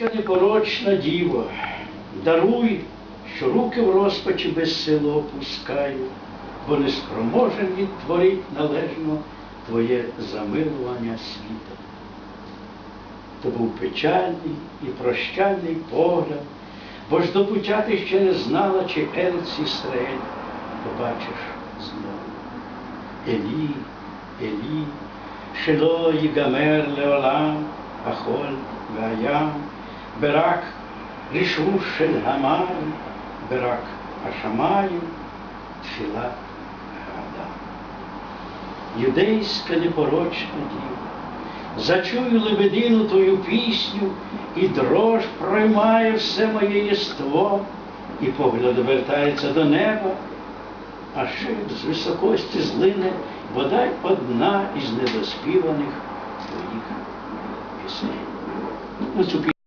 Непорочна діво, даруй, що руки в розпачі без силу опускаю, бо не спроможен відтворить належно Твоє замилування світу. То був печальний і прощальний погляд, бо ж до ти ще не знала, чи Ерц Ісраїль побачиш знову. Елі, Елі, Шело Їгамер Леолам, Ахоль Гаям, Берак Рішу Шель Гамар, Берак Ашамаю, Тфіла Гада. Юдейська непорочна діва, зачую лебедину твою пісню, і дрож проймає все моє єство, і погляд вертається до неба, а ще з високості злине бодай одна із недоспіваних твоїх пісень. Ну,